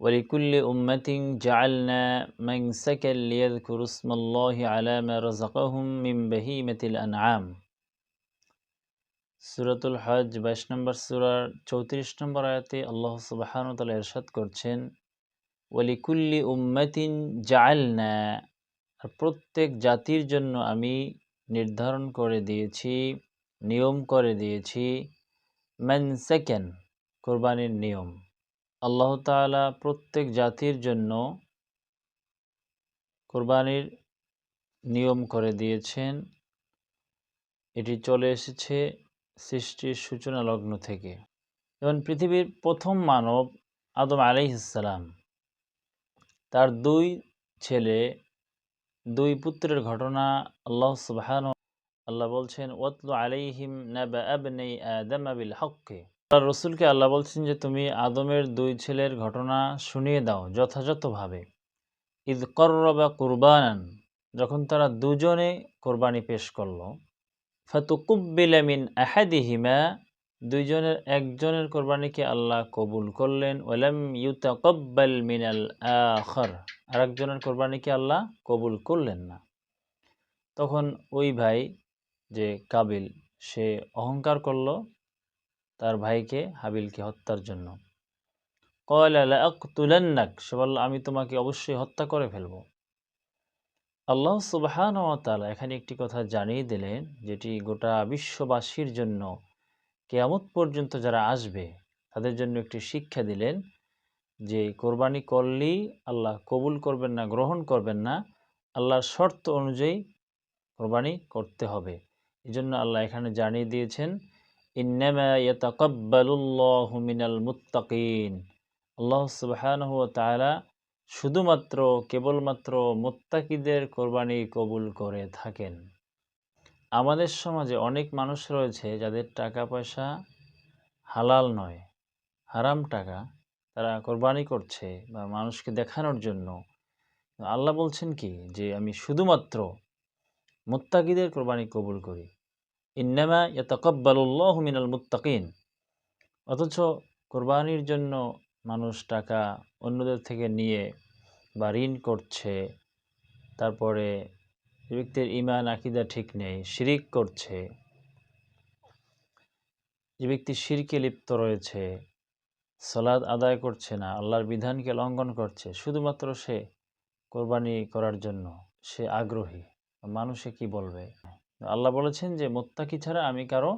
ولكل أمة جعلنا منسكا ليذكروا اسم الله على ما رزقهم من بهيمة الأنعام সুরাতুল হজ বাইশ নম্বর সুরার চৌত্রিশ নম্বর আয়াতে আল্লাহ সুবাহান তালা এরশাদ করছেন ওয়ালিকুল্লি উম্মাতিন জাআলনা আর প্রত্যেক জাতির জন্য আমি নির্ধারণ করে দিয়েছি নিয়ম করে দিয়েছি ম্যানসেকেন কোরবানির নিয়ম আল্লাহ তালা প্রত্যেক জাতির জন্য কোরবানির নিয়ম করে দিয়েছেন। এটি চলে এসেছে সৃষ্টির সূচনা লগ্ন থেকে। এবং পৃথিবীর প্রথম মানব আদম আলাইসালাম তার দুই ছেলে, দুই পুত্রের ঘটনা আল্লাহ সুবাহান আল্লাহ বলছেন, ওয়াতলু আলাইহিম নাবা আবনাই আদম আবিল হককে আল্লাহ রসুলকে আল্লাহ বলছেন যে, তুমি আদমের দুই ছেলের ঘটনা শুনিয়ে দাও যথাযথভাবে। ঈদ করবা কুরবানান। যখন তারা দুজনে কোরবানি পেশ করল ফাতুকুব্বিলামিন আহাদিহিমা। দুইজনের, একজনের কোরবানিকে আল্লাহ কবুল করলেন, ওয়ালাম ইউতাকব্বাল মিনাল আখর। আরেকজনের কোরবানিকে আল্লাহ কবুল করলেন না। তখন ওই ভাই যে কাবিল, সে অহংকার করল তার ভাইকে, হাবিলকে হত্যার জন্য। কয়লাক সে বলল, আমি তোমাকে অবশ্যই হত্যা করে ফেলব। আল্লাহ সুবাহান এখানে একটি কথা জানিয়ে দিলেন, যেটি গোটা বিশ্ববাসীর জন্য কেয়ামত পর্যন্ত যারা আসবে, তাদের জন্য একটি শিক্ষা দিলেন যে, কোরবানি করলেই আল্লাহ কবুল করবেন না, গ্রহণ করবেন না, আল্লাহর শর্ত অনুযায়ী কোরবানি করতে হবে। এই জন্য আল্লাহ এখানে জানিয়ে দিয়েছেন মিনাল মুত্তাকিন আল্লাহ সুবাহানহ তালা শুধুমাত্র, কেবলমাত্র মোত্তাকিদের কোরবানি কবুল করে থাকেন। আমাদের সমাজে অনেক মানুষ রয়েছে যাদের টাকা পয়সা হালাল নয়, হারাম টাকা তারা কোরবানি করছে বা মানুষকে দেখানোর জন্য। আল্লাহ বলছেন কি? যে আমি শুধুমাত্র মুত্তাকিদের কোরবানি কবুল করি। ইন্নামা ইয়াতাকাব্বালুল্লাহু মিনাল মুত্তাকিন। অথচ কোরবানির জন্য মানুষ টাকা অন্যদের থেকে নিয়ে বা ঋণ করছে, তারপরে ব্যক্তির ইমান আকিদা ঠিক নেই, শিরিক করছে, যে ব্যক্তি শিরকে লিপ্ত রয়েছে সলাদ আদায় করছে না, আল্লাহর বিধানকে লঙ্ঘন করছে, শুধুমাত্র সে কোরবানি করার জন্য সে আগ্রহী। মানুষে কি বলবে? আল্লাহ বলেছেন যে মোত্তাকি ছাড়া আমি কারও